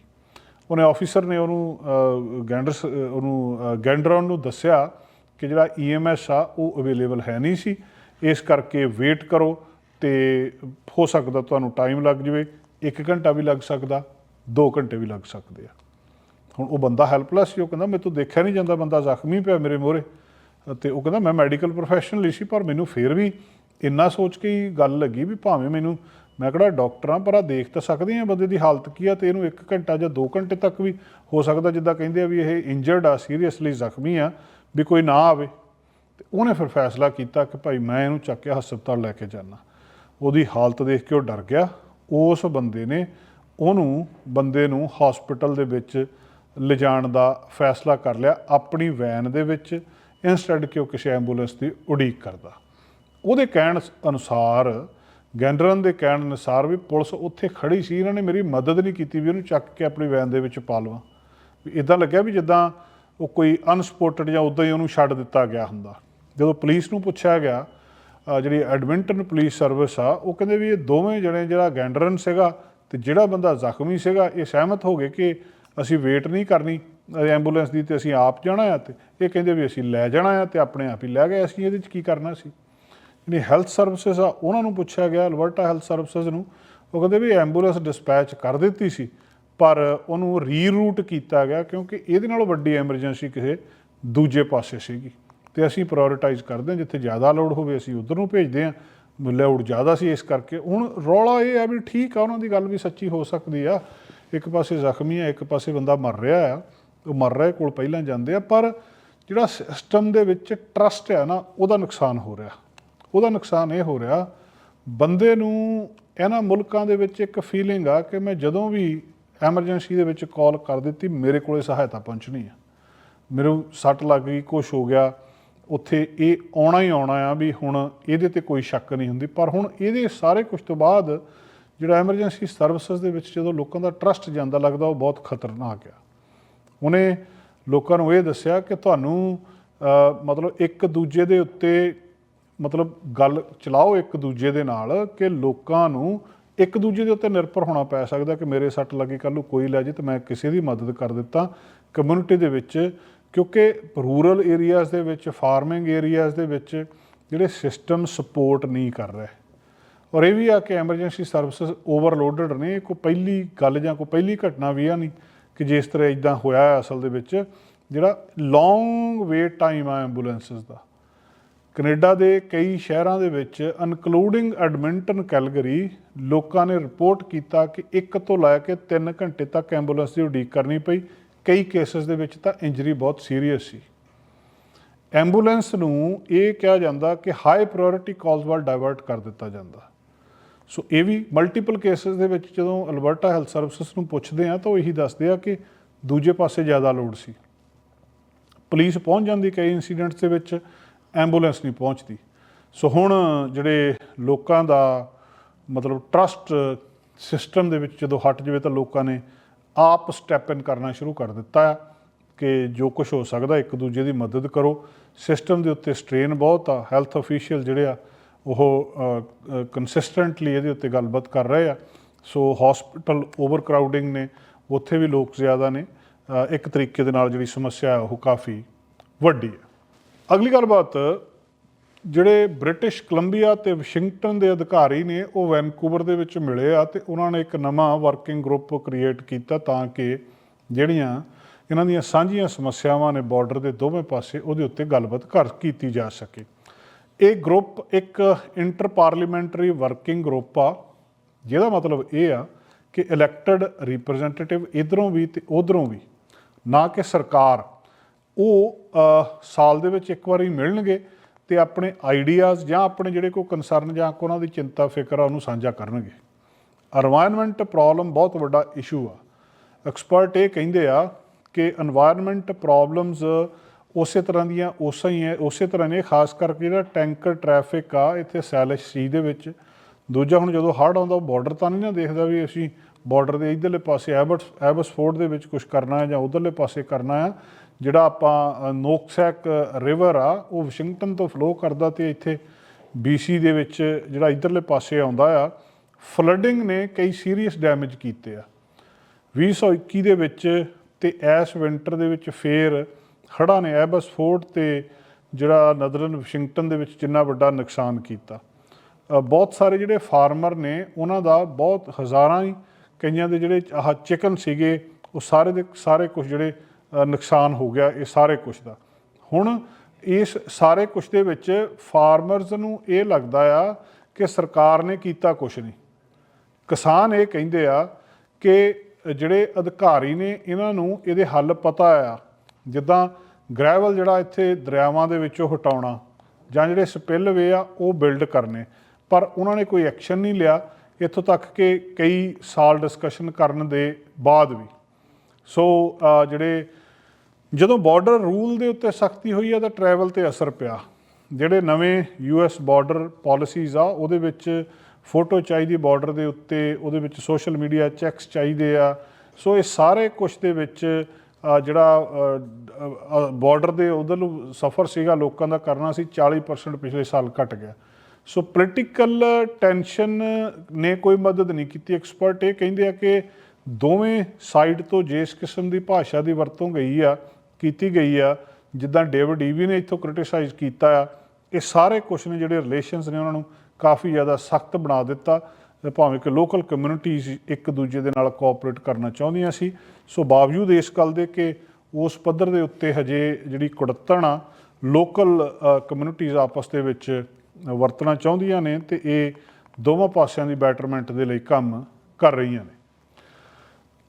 ਉਹਨੇ ਆਫੀਸਰ ਨੇ ਉਹਨੂੰ ਅਹ, ਗੈਂਡਰਸ ਉਹਨੂੰ ਅਹ, ਗੈਂਡਰਨ ਨੂੰ ਦੱਸਿਆ ਕਿ ਜਿਹੜਾ ਈਐਮਐਸ ਆ, ਉਹ ਅਵੇਲੇਬਲ ਹੈ ਨਹੀਂ ਸੀ। ਇਸ ਕਰਕੇ ਵੇਟ ਕਰੋ ਤੇ ਹੋ ਸਕਦਾ ਤੁਹਾਨੂੰ ਟਾਈਮ ਲੱਗ ਜਾਵੇ। 1 ਘੰਟਾ ਵੀ ਲੱਗ ਸਕਦਾ 2 ਘੰਟੇ ਵੀ ਲੱਗ ਸਕਦੇ ਆ। ਹੁਣ ਉਹ ਬੰਦਾ ਹੈਲਪਲੈਸ ਸੀ, ਉਹ ਕਹਿੰਦਾ ਮੇਰੇ ਤੋਂ ਦੇਖਿਆ ਨਹੀਂ ਜਾਂਦਾ, ਬੰਦਾ ਜ਼ਖਮੀ ਪਿਆ ਮੇਰੇ ਮੋਹਰੇ। ਤੇ ਉਹ ਕਹਿੰਦਾ, ਮੈਂ ਮੈਡੀਕਲ ਪ੍ਰੋਫੈਸ਼ਨਲ ਹੀ ਸੀ, ਪਰ ਮੈਨੂੰ ਫੇਰ ਵੀ ਇੰਨਾ ਸੋਚ ਕੇ ਹੀ ਗੱਲ ਲੱਗੀ ਵੀ ਭਾਵੇਂ ਮੈਨੂੰ, ਮੈਂ ਕਿਹੜਾ ਡਾਕਟਰ ਆ ਪਰ ਆ ਦੇਖ ਤਾਂ ਸਕਦੇ ਆ ਬੰਦੇ ਦੀ ਹਾਲਤ ਕੀ ਆ ਤੇ ਇਹਨੂੰ 1 ਘੰਟਾ ਜਾਂ 2 ਘੰਟੇ ਤੱਕ ਵੀ ਹੋ ਸਕਦਾ, ਜਿੱਦਾਂ ਕਹਿੰਦੇ ਆ ਵੀ ਇਹ ਇੰਜਰਡ ਆ ਸੀਰੀਅਸਲੀ ਜ਼ਖਮੀ ਆ। ਵੀ ਕੋਈ ਨਾ ਆਵੇ। ਤੇ ਉਹਨੇ ਫਿਰ ਫੈਸਲਾ ਕੀਤਾ ਕਿ ਭਾਈ ਮੈਂ ਇਹਨੂੰ ਚੱਕ ਕੇ ਹਸਪਤਾਲ ਲੈ ਕੇ ਜਾਣਾ ਉਹਦੀ ਹਾਲਤ ਦੇਖ ਕੇ ਉਹ ਡਰ ਗਿਆ। ਉਸ ਬੰਦੇ ਨੇ ਉਹਨੂੰ, ਬੰਦੇ ਨੂੰ ਹਸਪੀਟਲ ਦੇ ਵਿੱਚ ਲਿਜਾਣ ਦਾ ਫੈਸਲਾ ਕਰ ਲਿਆ। ਆਪਣੀ ਵੈਨ ਦੇ ਵਿੱਚ ਇਨਸਟੈਡ ਕਿ ਉਹ ਕਿਸੇ ਐਂਬੂਲੈਂਸ ਦੀ ਉਡੀਕ ਕਰਦਾ। ਉਹਦੇ ਕਹਿਣ ਅਨੁਸਾਰ, ਗੈਂਡਰਨ ਦੇ ਕਹਿਣ ਅਨੁਸਾਰ ਵੀ ਪੁਲਿਸ ਉੱਥੇ ਖੜੀ ਸੀ। ਇਹਨਾਂ ਨੇ ਮੇਰੀ ਮਦਦ ਨਹੀਂ ਕੀਤੀ ਵੀ ਉਹਨੂੰ ਚੱਕ ਕੇ ਆਪਣੀ ਵੈਨ ਦੇ ਵਿੱਚ ਪਾ ਲਵਾਂ। ਵੀ ਇਦਾਂ ਲੱਗਿਆ ਵੀ ਜਿੱਦਾਂ ਉਹ ਕੋਈ ਅਨਸਪੋਰਟਡ ਜਾਂ ਉਦਾਂ ਹੀ ਉਹਨੂੰ ਛੱਡ ਦਿੱਤਾ ਗਿਆ ਹੁੰਦਾ। ਜਦੋਂ ਪੁਲਿਸ ਨੂੰ ਪੁੱਛਿਆ ਗਿਆ ਜਿਹੜੀ ਐਡਮਿੰਟਨ ਪੁਲਿਸ ਸਰਵਿਸ ਆ, ਉਹ ਕਹਿੰਦੇ ਵੀ ਇਹ ਦੋਵੇਂ ਜਣੇ ਜਿਹੜਾ ਗੈਂਡਰਨ ਸੀਗਾ ਤੇ ਜਿਹੜਾ ਬੰਦਾ ਜ਼ਖਮੀ ਸੀਗਾ, ਇਹ ਸਹਿਮਤ ਹੋ ਗਏ ਕਿ ਅਸੀਂ ਵੇਟ ਨਹੀਂ ਕਰਨੀ ਐਂਬੂਲੈਂਸ ਦੀ ਤੇ ਅਸੀਂ ਆਪ ਜਾਣਾ ਆ ਤੇ ਇਹ ਕਹਿੰਦੇ ਵੀ ਅਸੀਂ ਲੈ ਜਾਣਾ ਆ ਤੇ ਆਪਣੇ ਆਪ ਹੀ ਲੈ ਗਏ, ਅਸੀਂ ਇਹਦੇ 'ਚ ਕੀ ਕਰਨਾ ਸੀ? ਜਿਹੜੀ ਹੈਲਥ ਸਰਵਿਸਿਜ਼ ਆ, ਉਹਨਾਂ ਨੂੰ ਪੁੱਛਿਆ ਗਿਆ, ਅਲਬਰਟਾ ਹੈਲਥ ਸਰਵਿਸਿਜ਼ ਨੂੰ। ਉਹ ਕਹਿੰਦੇ ਵੀ ਐਂਬੂਲੈਂਸ ਡਿਸਪੈਚ ਕਰ ਦਿੱਤੀ ਸੀ। ਪਰ ਉਹਨੂੰ ਰੀਰੂਟ ਕੀਤਾ ਗਿਆ ਕਿਉਂਕਿ ਇਹਦੇ ਨਾਲੋਂ ਵੱਡੀ ਐਮਰਜੈਂਸੀ ਕਿਸੇ ਦੂਜੇ ਪਾਸੇ ਸੀਗੀ। ਤੇ ਅਸੀਂ ਪ੍ਰਾਇੋਰਟਾਈਜ਼ ਕਰਦੇ ਹਾਂ, ਜਿੱਥੇ ਜ਼ਿਆਦਾ ਲੋਡ ਹੋਵੇ ਅਸੀਂ ਉਧਰ ਨੂੰ ਭੇਜਦੇ ਹਾਂ ਲੋਡ ਜ਼ਿਆਦਾ ਸੀ ਇਸ ਕਰਕੇ। ਹੁਣ ਰੌਲਾ ਇਹ ਆ ਵੀ ਠੀਕ ਆ, ਉਹਨਾਂ ਦੀ ਗੱਲ ਵੀ ਸੱਚੀ ਹੋ ਸਕਦੀ ਆ। ਇੱਕ ਪਾਸੇ ਜ਼ਖਮੀ ਆ, ਇੱਕ ਪਾਸੇ ਬੰਦਾ ਮਰ ਰਿਹਾ ਆ। ਉਹ ਮਰ ਰਿਹਾ ਕੋਲ ਪਹਿਲਾਂ ਜਾਂਦੇ ਆ, ਪਰ ਜਿਹੜਾ ਸਿਸਟਮ ਦੇ ਵਿੱਚ ਟਰਸਟ ਆ ਨਾ, ਉਹਦਾ ਨੁਕਸਾਨ ਹੋ ਰਿਹਾ। ਉਹਦਾ ਨੁਕਸਾਨ ਇਹ ਹੋ ਰਿਹਾ, ਬੰਦੇ ਨੂੰ ਇਹਨਾਂ ਮੁਲਕਾਂ ਦੇ ਵਿੱਚ ਇੱਕ ਫੀਲਿੰਗ ਆ ਕਿ ਮੈਂ ਜਦੋਂ ਵੀ ਐਮਰਜੈਂਸੀ ਦੇ ਵਿੱਚ ਕਾਲ ਕਰ ਦਿੱਤੀ, ਮੇਰੇ ਕੋਲੇ ਸਹਾਇਤਾ ਪਹੁੰਚਣੀ ਆ। ਮੇਰੇ ਸੱਟ ਲੱਗ ਗਈ, ਕੁਛ ਹੋ ਗਿਆ, ਉੱਥੇ ਇਹ ਆਉਣਾ ਹੀ ਆਉਣਾ ਆ ਵੀ ਹੁਣ ਇਹਦੇ ਤੇ ਕੋਈ ਸ਼ੱਕ ਨਹੀਂ ਹੁੰਦੀ। ਪਰ ਹੁਣ ਇਹਦੇ ਸਾਰੇ ਕੁਝ ਤੋਂ ਬਾਅਦ ਜਿਹੜਾ ਐਮਰਜੈਂਸੀ ਸਰਵਿਸਿਜ਼ ਦੇ ਵਿੱਚ ਜਦੋਂ ਲੋਕਾਂ ਦਾ ਟਰਸਟ ਜਾਂਦਾ ਲੱਗਦਾ, ਉਹ ਬਹੁਤ ਖਤਰਨਾਕ ਆ। ਉਹਨੇ ਲੋਕਾਂ ਨੂੰ ਇਹ ਦੱਸਿਆ ਕਿ ਤੁਹਾਨੂੰ ਮਤਲਬ ਇੱਕ ਦੂਜੇ ਦੇ ਉੱਤੇ ਮਤਲਬ ਗੱਲ ਚਲਾਓ ਇੱਕ ਦੂਜੇ ਦੇ ਨਾਲ ਕਿ ਲੋਕਾਂ ਨੂੰ ਇੱਕ ਦੂਜੇ ਦੇ ਉੱਤੇ ਨਿਰਭਰ ਹੋਣਾ ਪੈ ਸਕਦਾ ਕਿ ਮੇਰੇ ਸੱਟ ਲੱਗੀ ਕੱਲ ਨੂੰ ਕੋਈ ਲੈ ਜੇ ਤੇ ਮੈਂ ਕਿਸੇ ਦੀ ਮਦਦ ਕਰ ਦਿੱਤਾ ਕਮਿਊਨਿਟੀ ਦੇ ਵਿੱਚ, ਕਿਉਂਕਿ ਰੂਰਲ ਏਰੀਆਜ਼ ਦੇ ਵਿੱਚ ਫਾਰਮਿੰਗ ਏਰੀਆਜ਼ ਦੇ ਵਿੱਚ ਜਿਹੜੇ ਸਿਸਟਮ ਸਪੋਰਟ ਨਹੀਂ ਕਰ ਰਹੇ। ਔਰ ਇਹ ਵੀ ਆ ਕਿ ਐਮਰਜੈਂਸੀ ਸਰਵਿਸਿਜ਼ ਓਵਰਲੋਡਡ ਨੇ ਇਹ ਕੋਈ ਪਹਿਲੀ ਗੱਲ ਜਾਂ ਕੋਈ ਪਹਿਲੀ ਘਟਨਾ ਵੀ ਆ ਨਹੀਂ ਕਿ ਜਿਸ ਤਰ੍ਹਾਂ ਇਦਾਂ ਹੋਇਆ ਹੈ ਅਸਲ ਦੇ ਵਿੱਚ, ਜਿਹੜਾ ਲੌਂਗ ਵੇਟ ਟਾਈਮ ਆ ਐਂਬੂਲੈਂਸਸ ਦਾ। ਕੈਨੇਡਾ ਦੇ ਕਈ ਸ਼ਹਿਰਾਂ ਦੇ ਵਿੱਚ ਇਨਕਲੂਡਿੰਗ ਐਡਮਿੰਟਨ ਕੈਲਗਰੀ, ਲੋਕਾਂ ਨੇ ਰਿਪੋਰਟ ਕੀਤਾ ਕਿ 1 ਤੋਂ ਲੈ ਕੇ 3 ਘੰਟੇ ਤੱਕ ਐਂਬੂਲੈਂਸ ਦੀ ਉਡੀਕ ਕਰਨੀ ਪਈ। ਕਈ ਕੇਸਸ ਦੇ ਵਿੱਚ ਤਾਂ ਇੰਜਰੀ ਬਹੁਤ ਸੀਰੀਅਸ ਸੀ। ਐਂਬੂਲੈਂਸ ਨੂੰ ਇਹ ਕਿਹਾ ਜਾਂਦਾ ਕਿ ਹਾਈ ਪ੍ਰਾਇੋਰਟੀ ਕਾਲਸ ਵੱਲ ਡਾਇਵਰਟ ਕਰ ਦਿੱਤਾ ਜਾਂਦਾ। ਸੋ ਇਹ ਵੀ ਮਲਟੀਪਲ ਕੇਸਸ ਦੇ ਵਿੱਚ ਜਦੋਂ ਅਲਬਰਟਾ ਹੈਲਥ ਸਰਵਿਸਿਜ਼ ਨੂੰ ਪੁੱਛਦੇ ਆ ਤਾਂ ਉਹ ਇਹੀ ਦੱਸਦੇ ਆ ਕਿ ਦੂਜੇ ਪਾਸੇ ਜ਼ਿਆਦਾ ਲੋਡ ਸੀ। ਪੁਲਿਸ ਪਹੁੰਚ ਜਾਂਦੀ ਕਈ ਇਨਸੀਡੈਂਟਸ ਦੇ ਵਿੱਚ। ਐਂਬੂਲੈਂਸ ਨਹੀਂ ਪਹੁੰਚਦੀ। ਸੋ ਹੁਣ ਜਿਹੜੇ ਲੋਕਾਂ ਦਾ ਮਤਲਬ ਟਰਸਟ ਸਿਸਟਮ ਦੇ ਵਿੱਚ ਜਦੋਂ ਹਟ ਜਾਵੇ ਤਾਂ ਲੋਕਾਂ ਨੇ ਆਪ ਸਟੈਪ ਇਨ ਕਰਨਾ ਸ਼ੁਰੂ ਕਰ ਦਿੱਤਾ ਹੈ ਕਿ ਜੋ ਕੁਝ ਹੋ ਸਕਦਾ ਇੱਕ ਦੂਜੇ ਦੀ ਮਦਦ ਕਰੋ। ਸਿਸਟਮ ਦੇ ਉੱਤੇ ਸਟ੍ਰੇਨ ਬਹੁਤ ਆ ਹੈਲਥ ਅਫੀਸ਼ੀਅਲ ਜਿਹੜੇ ਆ, ਉਹ ਕੰਸਿਸਟੈਂਟਲੀ ਇਹਦੇ ਉੱਤੇ ਗੱਲਬਾਤ ਕਰ ਰਹੇ ਆ। ਸੋ ਹਸਪੀਟਲ ਓਵਰਕਰਾਊਡਿੰਗ ਨੇ, ਉੱਥੇ ਵੀ ਲੋਕ ਜ਼ਿਆਦਾ ਨੇ। ਇੱਕ ਤਰੀਕੇ ਦੇ ਨਾਲ ਜਿਹੜੀ ਸਮੱਸਿਆ ਹੈ ਉਹ ਕਾਫੀ ਵੱਡੀ ਹੈ। ਅਗਲੀ ਗੱਲਬਾਤ, ਜਿਹੜੇ ਬ੍ਰਿਟਿਸ਼ ਕੋਲੰਬੀਆ ਤੇ ਵਾਸ਼ਿੰਗਟਨ ਦੇ ਅਧਿਕਾਰੀ ਨੇ ਉਹ ਵੈਨਕੂਵਰ ਦੇ ਵਿੱਚ ਮਿਲੇ ਆ ਤੇ ਉਹਨਾਂ ਨੇ ਇੱਕ ਨਵਾਂ ਵਰਕਿੰਗ ਗਰੁੱਪ ਕ੍ਰੀਏਟ ਕੀਤਾ ਤਾਂ ਕਿ ਜਿਹੜੀਆਂ ਇਹਨਾਂ ਦੀਆਂ ਸਾਂਝੀਆਂ ਸਮੱਸਿਆਵਾਂ ਨੇ ਬਾਰਡਰ ਦੇ ਦੋਵੇਂ ਪਾਸੇ ਉਹਦੇ ਉੱਤੇ ਗੱਲਬਾਤ ਕਰ, ਕੀਤੀ ਜਾ ਸਕੇ। ਇਹ ਗਰੁੱਪ ਇੱਕ ਇੰਟਰ ਪਾਰਲੀਮੈਂਟਰੀ ਵਰਕਿੰਗ ਗਰੁੱਪ ਆ, ਜਿਹਦਾ ਮਤਲਬ ਇਹ ਆ ਕਿ ਇਲੈਕਟਡ ਰਿਪਰੈਜ਼ੈਂਟੇਟਿਵ ਇਧਰੋਂ ਵੀ ਤੇ ਉਧਰੋਂ ਵੀ, ਨਾ ਕਿ ਸਰਕਾਰ ਉਹ ਸਾਲ ਦੇ ਵਿੱਚ ਇੱਕ ਵਾਰੀ ਮਿਲਣਗੇ ਤੇ ਆਪਣੇ ਆਈਡੀਆਜ਼ ਜਾਂ ਆਪਣੇ ਜਿਹੜੇ ਕੋਈ ਕੰਸਰਨ ਜਾਂ ਉਹਨਾਂ ਦੀ ਚਿੰਤਾ, ਫਿਕਰ ਆ, ਉਹਨੂੰ ਸਾਂਝਾ ਕਰਨਗੇ। এনवायरमेंट ਪ੍ਰੋਬਲਮ ਬਹੁਤ ਵੱਡਾ ਇਸ਼ੂ ਆ। ਐਕਸਪਰਟ ਇਹ ਕਹਿੰਦੇ ਆ ਕਿ এনवायरमेंट ਪ੍ਰੋਬਲਮਸ ਉਸੇ ਤਰ੍ਹਾਂ ਦੀਆਂ ਉਸੇ ਹੀ ਹੈ, ਉਸੇ ਤਰ੍ਹਾਂ ਨੇ, ਖਾਸ ਕਰਕੇ ਜਿਹੜਾ ਟੈਂਕਰ ਟ੍ਰੈਫਿਕ ਆ ਇੱਥੇ ਸੈਲਿਸ਼ ਸੀ ਦੇ ਵਿੱਚ। ਦੂਜਾ ਹੁਣ ਜਦੋਂ ਹੜ ਆਉਂਦਾ ਬਾਰਡਰ ਤਾਂ ਨਹੀਂ ਨਾ ਦੇਖਦਾ ਵੀ ਅਸੀਂ ਬਾਰਡਰ ਦੇ ਇਧਰਲੇ ਪਾਸੇ ਐਬਟਸ ਐਬਸਫੋਰਡ ਦੇ ਵਿੱਚ ਕੁਝ ਕਰਨਾ ਹੈ ਜਾਂ ਉਧਰਲੇ ਪਾਸੇ ਕਰਨਾ ਹੈ। ਜਿਹੜਾ ਆਪਾਂ ਨੋਕਸੈਕ ਰਿਵਰ ਆ, ਉਹ ਵਾਸ਼ਿੰਗਟਨ ਤੋਂ ਫਲੋ ਕਰਦਾ ਤੇ ਇੱਥੇ BC ਦੇ ਵਿੱਚ ਜਿਹੜਾ ਇਧਰਲੇ ਪਾਸੇ ਆਉਂਦਾ ਆ ਫਲੱਡਿੰਗ ਨੇ ਕਈ ਸੀਰੀਅਸ ਡੈਮੇਜ ਕੀਤੇ ਆ। 2021 ਦੇ ਵਿੱਚ ਤੇ ਐਸ ਵਿੰਟਰ ਦੇ ਵਿੱਚ ਫੇਰ ਹੜ੍ਹਾਂ ਨੇ ਐਬਸ ਐਬਸਫੋਰਡ ਤੇ ਜਿਹੜਾ ਨਦਰਨ ਵਾਸ਼ਿੰਗਟਨ ਦੇ ਵਿੱਚ ਜਿੰਨਾ ਵੱਡਾ ਨੁਕਸਾਨ ਕੀਤਾ। ਬਹੁਤ ਸਾਰੇ ਜਿਹੜੇ ਫਾਰਮਰ ਨੇ, ਉਹਨਾਂ ਦਾ ਬਹੁਤ ਹਜ਼ਾਰਾਂ ਹੀ ਕਈਆਂ ਦੇ ਜਿਹੜੇ ਆਹ ਚਿਕਨ ਸੀਗੇ, ਉਹ ਸਾਰੇ ਦੇ ਸਾਰੇ ਕੁਝ ਜਿਹੜੇ ਨੁਕਸਾਨ ਹੋ ਗਿਆ ਇਹ ਸਾਰੇ ਕੁਝ ਦਾ। ਹੁਣ ਇਸ ਸਾਰੇ ਕੁਝ ਦੇ ਵਿੱਚ ਫਾਰਮਰਸ ਨੂੰ ਇਹ ਲੱਗਦਾ ਆ ਕਿ ਸਰਕਾਰ ਨੇ ਕੀਤਾ ਕੁਝ ਨਹੀਂ। ਕਿਸਾਨ ਇਹ ਕਹਿੰਦੇ ਆ ਕਿ ਜਿਹੜੇ ਅਧਿਕਾਰੀ ਨੇ ਇਹਨਾਂ ਨੂੰ ਇਹਦੇ ਹੱਲ ਪਤਾ ਆ, ਜਿੱਦਾਂ ਗ੍ਰੈਵਲ ਜਿਹੜਾ ਇੱਥੇ ਦਰਿਆਵਾਂ ਦੇ ਵਿੱਚੋਂ ਹਟਾਉਣਾ ਜਾਂ ਜਿਹੜੇ ਸਪਿਲਵੇ ਆ ਉਹ ਬਿਲਡ ਕਰਨੇ, ਪਰ ਉਹਨਾਂ ਨੇ ਕੋਈ ਐਕਸ਼ਨ ਨਹੀਂ ਲਿਆ ਇੱਥੋਂ ਤੱਕ ਕਿ ਕਈ ਸਾਲ ਡਿਸਕਸ਼ਨ ਕਰਨ ਦੇ ਬਾਅਦ ਵੀ। ਸੋ ਜਿਹੜੇ ਜਦੋਂ ਬਾਰਡਰ ਰੂਲ ਦੇ ਉੱਤੇ ਸਖਤੀ ਹੋਈ ਆ ਤਾਂ ਟਰੈਵਲ ਤੇ ਅਸਰ ਪਿਆ। ਜਿਹੜੇ ਨਵੇਂ ਯੂਐਸ ਬਾਰਡਰ ਪਾਲਿਸੀਜ਼ ਆ, ਉਹਦੇ ਵਿੱਚ ਫੋਟੋ ਚਾਹੀਦੀ ਬਾਰਡਰ ਦੇ ਉੱਤੇ, ਉਹਦੇ ਵਿੱਚ ਸੋਸ਼ਲ ਮੀਡੀਆ ਚੈੱਕਸ ਚਾਹੀਦੇ ਆ। ਸੋ ਇਹ ਸਾਰੇ ਕੁਝ ਦੇ ਵਿੱਚ ਜਿਹੜਾ ਬਾਰਡਰ ਦੇ ਉਧਰ ਨੂੰ ਸਫ਼ਰ ਸੀਗਾ, ਲੋਕਾਂ ਦਾ ਕਰਨਾ ਸੀ 40% ਪਿਛਲੇ ਸਾਲ ਘਟ ਗਿਆ। ਸੋ ਪੋਲੀਟੀਕਲ ਟੈਂਸ਼ਨ ਨੇ ਕੋਈ ਮਦਦ ਨਹੀਂ ਕੀਤੀ। ਐਕਸਪਰਟ ਇਹ ਕਹਿੰਦੇ ਆ ਕਿ ਦੋਵੇਂ ਸਾਈਡ ਤੋਂ ਜਿਸ ਕਿਸਮ ਦੀ ਭਾਸ਼ਾ ਦੀ ਵਰਤੋਂ ਗਈ ਆ ਕੀਤੀ ਗਈ ਆ, ਜਿੱਦਾਂ ਡੇਵਿਡ ਈਵੀ ਨੇ ਇੱਥੋਂ ਕ੍ਰਿਟਿਸਾਈਜ਼ ਕੀਤਾ ਆ, ਇਹ ਸਾਰੇ ਕੁਝ ਨੇ ਜਿਹੜੇ ਰਿਲੇਸ਼ਨਸ ਨੇ ਉਹਨਾਂ ਨੂੰ ਕਾਫੀ ਜ਼ਿਆਦਾ ਸਖਤ ਬਣਾ ਦਿੱਤਾ ਭਾਵੇਂ ਕਿ ਲੋਕਲ ਕਮਿਊਨਿਟੀਜ਼ ਇੱਕ ਦੂਜੇ ਦੇ ਨਾਲ ਕੋਆਪਰੇਟ ਕਰਨਾ ਚਾਹੁੰਦੀਆਂ ਸੀ। ਸੋ ਬਾਵਜੂਦ ਇਸ ਗੱਲ ਦੇ ਕਿ ਉਸ ਪੱਧਰ ਦੇ ਉੱਤੇ ਹਜੇ ਜਿਹੜੀ ਕੁੜੱਤਣ ਆ ਲੋਕਲ ਕਮਿਊਨਿਟੀਜ਼ ਆਪਸ ਦੇ ਵਿੱਚ ਵਰਤਣਾ ਚਾਹੁੰਦੀਆਂ ਨੇ ਤੇ ਇਹ ਦੋਵਾਂ ਪਾਸਿਆਂ ਦੀ ਬੈਟਰਮੈਂਟ ਦੇ ਲਈ ਕੰਮ ਕਰ ਰਹੀਆਂ ਨੇ।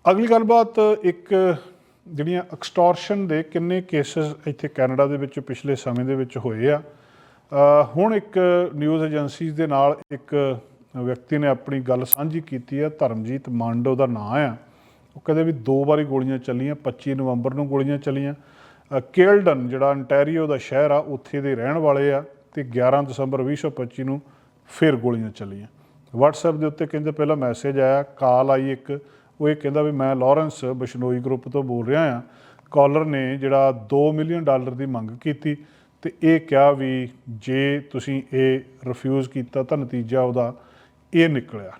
ਅਗਲੀ ਗੱਲਬਾਤ ਇੱਕ ਜਿਹੜੀਆਂ ਐਕਸਟੋਰਸ਼ਨ ਦੇ ਕਿੰਨੇ ਕੇਸਸ ਇੱਥੇ ਕੈਨੇਡਾ ਦੇ ਵਿੱਚ ਪਿਛਲੇ ਸਮੇਂ ਦੇ ਵਿੱਚ ਹੋਏ ਆ। ਹੁਣ ਇੱਕ ਨਿਊਜ਼ ਏਜੰਸੀਜ਼ ਦੇ ਨਾਲ ਇੱਕ ਵਿਅਕਤੀ ਨੇ ਆਪਣੀ ਗੱਲ ਸਾਂਝੀ ਕੀਤੀ ਆ, ਧਰਮਜੀਤ ਮਾਂਡੋ ਦਾ ਨਾਂ ਆ। ਉਹ ਕਹਿੰਦੇ ਵੀ ਦੋ ਵਾਰੀ ਗੋਲੀਆਂ ਚੱਲੀਆਂ 25 ਨਵੰਬਰ ਨੂੰ ਗੋਲੀਆਂ ਚੱਲੀਆਂ। ਕੇਲਡਨ, ਜਿਹੜਾ ਅੰਟੈਰੀਓ ਦਾ ਸ਼ਹਿਰ ਆ, ਉੱਥੇ ਦੇ ਰਹਿਣ ਵਾਲੇ ਆ ਤੇ 11 ਦਸੰਬਰ 2025 ਨੂੰ ਫਿਰ ਗੋਲੀਆਂ ਚੱਲੀਆਂ। WhatsApp ਦੇ ਉੱਤੇ ਕਹਿੰਦੇ ਪਹਿਲਾਂ ਮੈਸੇਜ ਆਇਆ, ਕਾਲ ਆਈ ਇੱਕ ਉਹ ਇਹ ਕਹਿੰਦਾ ਵੀ ਮੈਂ ਲਾਰੈਂਸ ਬਿਸ਼ਨੋਈ ਗਰੁੱਪ ਤੋਂ ਬੋਲ ਰਿਹਾ ਆ ਕਾਲਰ ਨੇ ਜਿਹੜਾ 2 ਮਿਲੀਅਨ ਡਾਲਰ ਦੀ ਮੰਗ ਕੀਤੀ ਤੇ ਇਹ ਕਿਹਾ ਵੀ ਜੇ ਤੁਸੀਂ ਇਹ ਰਿਫਿਊਜ਼ ਕੀਤਾ ਤਾਂ ਨਤੀਜਾ ਉਹਦਾ ਇਹ ਨਿਕਲਿਆ।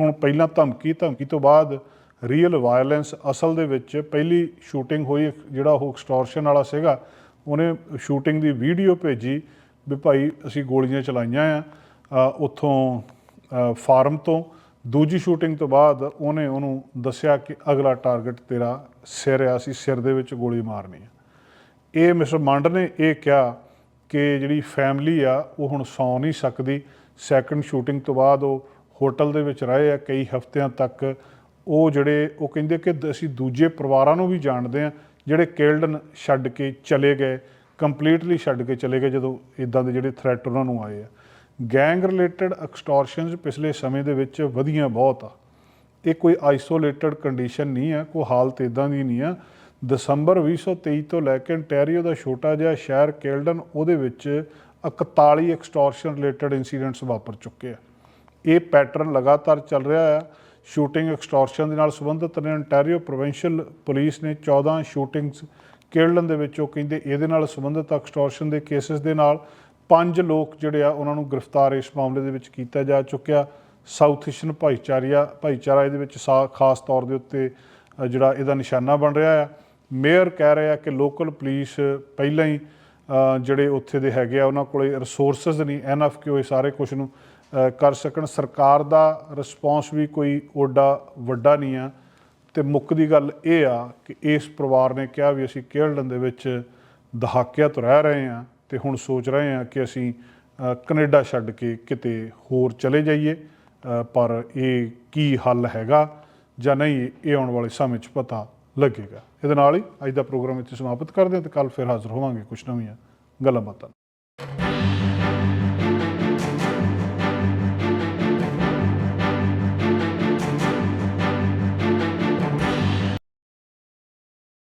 ਹੁਣ ਪਹਿਲਾਂ ਧਮਕੀ ਧਮਕੀ ਤੋਂ ਬਾਅਦ ਰੀਅਲ ਵਾਇਲੈਂਸ ਅਸਲ ਦੇ ਵਿੱਚ ਪਹਿਲੀ ਸ਼ੂਟਿੰਗ ਹੋਈ ਜਿਹੜਾ ਉਹ ਐਕਸਟੋਰਸ਼ਨ ਵਾਲਾ ਸੀਗਾ। ਉਹਨੇ ਸ਼ੂਟਿੰਗ ਦੀ ਵੀਡੀਓ ਭੇਜੀ ਵੀ ਭਾਈ ਅਸੀਂ ਗੋਲੀਆਂ ਚਲਾਈਆਂ ਆ ਉੱਥੋਂ ਫਾਰਮ ਤੋਂ। ਦੂਜੀ ਸ਼ੂਟਿੰਗ ਤੋਂ ਬਾਅਦ ਉਹਨੇ ਉਹਨੂੰ ਦੱਸਿਆ ਕਿ ਅਗਲਾ ਟਾਰਗੇਟ ਤੇਰਾ ਸਿਰ ਆ, ਅਸੀਂ ਸਿਰ ਦੇ ਵਿੱਚ ਗੋਲੀ ਮਾਰਨੀ ਆ। ਇਹ ਮਿਸਟਰ ਮੰਡ ਨੇ ਇਹ ਕਿਹਾ ਕਿ ਜਿਹੜੀ ਫੈਮਿਲੀ ਆ, ਉਹ ਹੁਣ ਸੌ ਨਹੀਂ ਸਕਦੀ। ਸੈਕੰਡ ਸ਼ੂਟਿੰਗ ਤੋਂ ਬਾਅਦ ਉਹ ਹੋਟਲ ਦੇ ਵਿੱਚ ਰਹੇ ਆ, ਕਈ ਹਫ਼ਤਿਆਂ ਤੱਕ। ਉਹ ਜਿਹੜੇ, ਉਹ ਕਹਿੰਦੇ ਕਿ ਦ- ਅਸੀਂ ਦੂਜੇ ਪਰਿਵਾਰਾਂ ਨੂੰ ਵੀ ਜਾਣਦੇ ਆ, ਜਿਹੜੇ ਕੇਲਡਨ ਛੱਡ ਕੇ ਚਲੇ ਗਏ, ਕੰਪਲੀਟਲੀ ਛੱਡ ਕੇ ਚਲੇ ਗਏ ਜਦੋਂ ਇਦਾਂ ਦੇ ਜਿਹੜੇ ਥ੍ਰੈਟ ਉਹਨਾਂ ਨੂੰ ਆਏ ਆ। ਗੈਂਗ ਰਿਲੇਟਡ ਐਕਸਟੋਰਸ਼ਨਸ ਪਿਛਲੇ ਸਮੇਂ ਦੇ ਵਿੱਚ ਵਧੀਆਂ ਬਹੁਤ ਆ। ਇਹ ਕੋਈ ਆਈਸੋਲੇਟਡ ਕੰਡੀਸ਼ਨ ਨਹੀਂ ਆ, ਕੋਈ ਹਾਲਤ ਇਦਾਂ ਦੀ ਨਹੀਂ ਆ। ਦਸੰਬਰ 2023 ਤੋਂ ਲੈ ਕੇ ontario ਦਾ ਛੋਟਾ ਜਿਹਾ ਸ਼ਹਿਰ ਕੇਲਡਨ, ਉਹਦੇ ਵਿੱਚ 41 ਐਕਸਟੋਰਸ਼ਨ ਰਿਲੇਟਡ ਇਨਸੀਡੈਂਟਸ ਵਾਪਰ ਚੁੱਕੇ ਆ। ਇਹ ਪੈਟਰਨ ਲਗਾਤਾਰ ਚੱਲ ਰਿਹਾ ਆ। ਸ਼ੂਟਿੰਗ ਐਕਸਟੋਰਸ਼ਨ ਦੇ ਨਾਲ ਸੰਬੰਧਿਤ ਨੇ ontario ਪ੍ਰੋਵਿੰਸ਼ੀਅਲ ਪੁਲਿਸ ਨੇ 14 ਸ਼ੂਟਿੰਗਸ ਕੇਲਡਨ ਦੇ ਵਿੱਚ, ਉਹ ਕਹਿੰਦੇ ਇਹਦੇ ਨਾਲ ਸੰਬੰਧਿਤ ਐਕਸਟੋਰਸ਼ਨ ਦੇ ਕੇਸਿਸ ਦੇ ਨਾਲ ਪੰਜ ਲੋਕ ਜਿਹੜੇ ਆ ਉਹਨਾਂ ਨੂੰ ਗ੍ਰਿਫਤਾਰ ਇਸ ਮਾਮਲੇ ਦੇ ਵਿੱਚ ਕੀਤਾ ਜਾ ਚੁੱਕਿਆ। ਸਾਊਥ ਏਸ਼ੀਅਨ ਭਾਈਚਾਰਿਆ, ਭਾਈਚਾਰਾ ਇਹਦੇ ਵਿੱਚ ਸਾ- ਖਾਸ ਤੌਰ ਦੇ ਉੱਤੇ ਜਿਹੜਾ ਇਹਦਾ ਨਿਸ਼ਾਨਾ ਬਣ ਰਿਹਾ ਆ। ਮੇਅਰ ਕਹਿ ਰਿਹਾ ਕਿ ਲੋਕਲ ਪੁਲਿਸ ਪਹਿਲਾਂ ਹੀ ਜਿਹੜੇ ਉੱਥੇ ਦੇ ਹੈਗੇ ਆ, ਉਹਨਾਂ ਕੋਲੇ ਰਿਸੋਰਸਸ ਨਹੀਂ ਐਨਫ ਕਿ ਉਹ ਇਹ ਸਾਰੇ ਕੁਝ ਨੂੰ ਕਰ ਸਕਣ। ਸਰਕਾਰ ਦਾ ਰਿਸਪੌਂਸ ਵੀ ਕੋਈ ਓਡਾ ਵੱਡਾ ਨਹੀਂ ਆ। ਤੇ ਮੁੱਖ ਦੀ ਗੱਲ ਇਹ ਆ ਕਿ ਇਸ ਪਰਿਵਾਰ ਨੇ ਕਿਹਾ ਵੀ ਅਸੀਂ ਕੇਰਲਨ ਦੇ ਵਿੱਚ ਦਹਾਕਿਆਂ ਤੋਂ ਰਹਿ ਰਹੇ ਆ। ਤੇ ਹੁਣ ਸੋਚ ਰਹੇ ਹਾਂ ਕਿ ਅਸੀਂ ਅ, ਕੈਨੇਡਾ ਛੱਡ ਕੇ ਕਿਤੇ ਹੋਰ ਚਲੇ ਜਾਈਏ। ਪਰ ਇਹ ਕੀ ਹੱਲ ਹੈਗਾ ਜਾਂ ਨਹੀਂ ਇਹ ਆਉਣ ਵਾਲੇ ਸਮੇਂ 'ਚ ਪਤਾ ਲੱਗੇਗਾ। ਇਹਦੇ ਨਾਲ ਹੀ ਅੱਜ ਦਾ ਪ੍ਰੋਗਰਾਮ ਇੱਥੇ ਸਮਾਪਤ ਕਰਦੇ ਹਾਂ ਤੇ ਕੱਲ ਫਿਰ ਹਾਜ਼ਰ ਹੋਵਾਂਗੇ ਕੁਝ ਨਵੀਆਂ ਗੱਲਾਂ ਬਾਤਾਂ